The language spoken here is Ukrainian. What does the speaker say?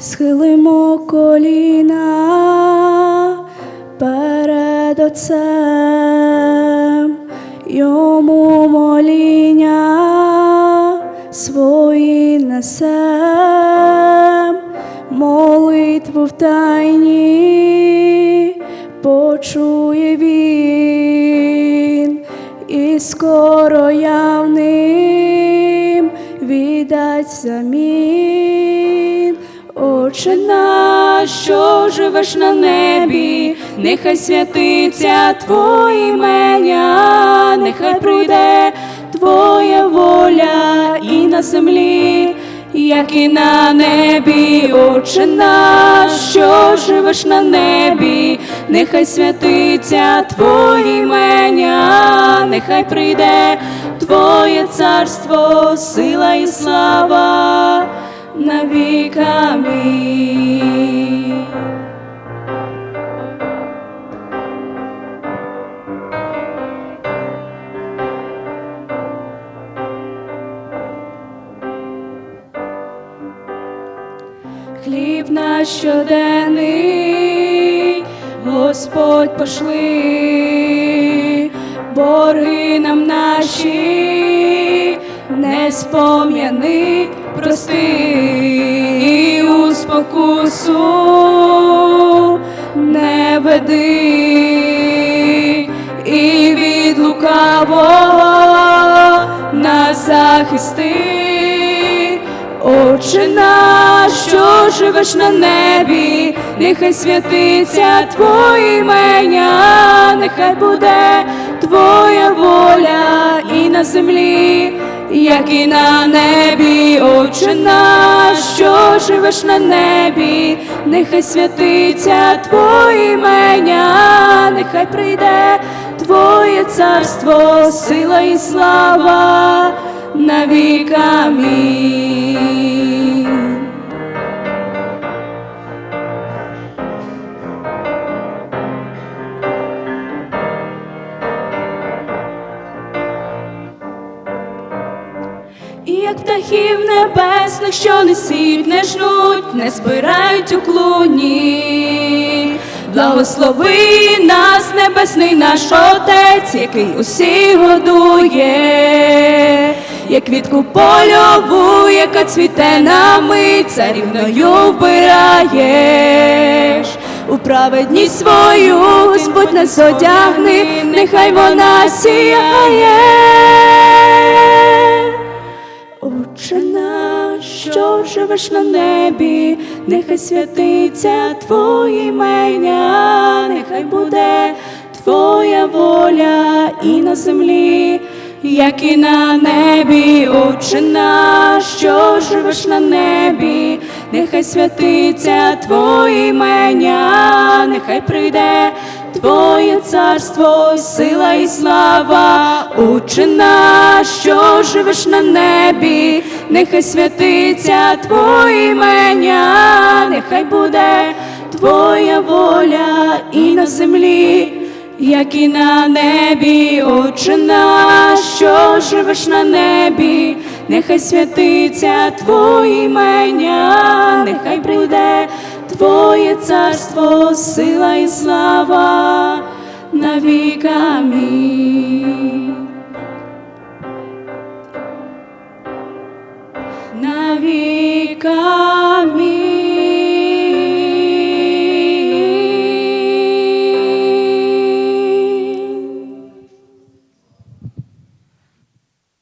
схилимо коліна перед Отцем, йому моління свої несем, молитву в тайні почує він, і скоро явним віддасть замін. Отче наш, що живеш на небі, нехай святиться Твоє імення, нехай прийде Твоя воля і на землі, як і на небі, Отче наш, що живеш на небі, нехай святиться Твоє імення, нехай прийде Твоє царство, сила і слава на віками. Хліб наш щоденний, Господь пошли, борги нам наші, не спом'яни, прости і у спокусу не веди, і від лукавого нас захисти. Отче наш, що живеш на небі, нехай святиться Твоє імення, нехай буде Твоя воля і на землі, як і на небі, Отче наш, що живеш на небі, нехай святиться Твоє імення, нехай прийде Твоє царство, сила і слава на як птахів небесних, що не сіють, не жнуть, не збирають у клуні. Благослови нас, небесний наш Отець, який усі годує, як квітку польову, яка цвіте нами, царівною вбираєш. У праведність свою Господь нас одягни, нехай вона сіяє. Живеш на небі, нехай святиться Твоє імення, нехай буде Твоя воля і на землі, як і на небі, Отче наш, що живеш на небі, нехай святиться Твоє імення, нехай прийде Твоє царство, сила і слава, наш, що живеш на небі, нехай святиться Твоє імення, нехай буде Твоя воля і на землі, як і на небі, наш, що живеш на небі, нехай святиться Твоє імення, царство, сила і слава на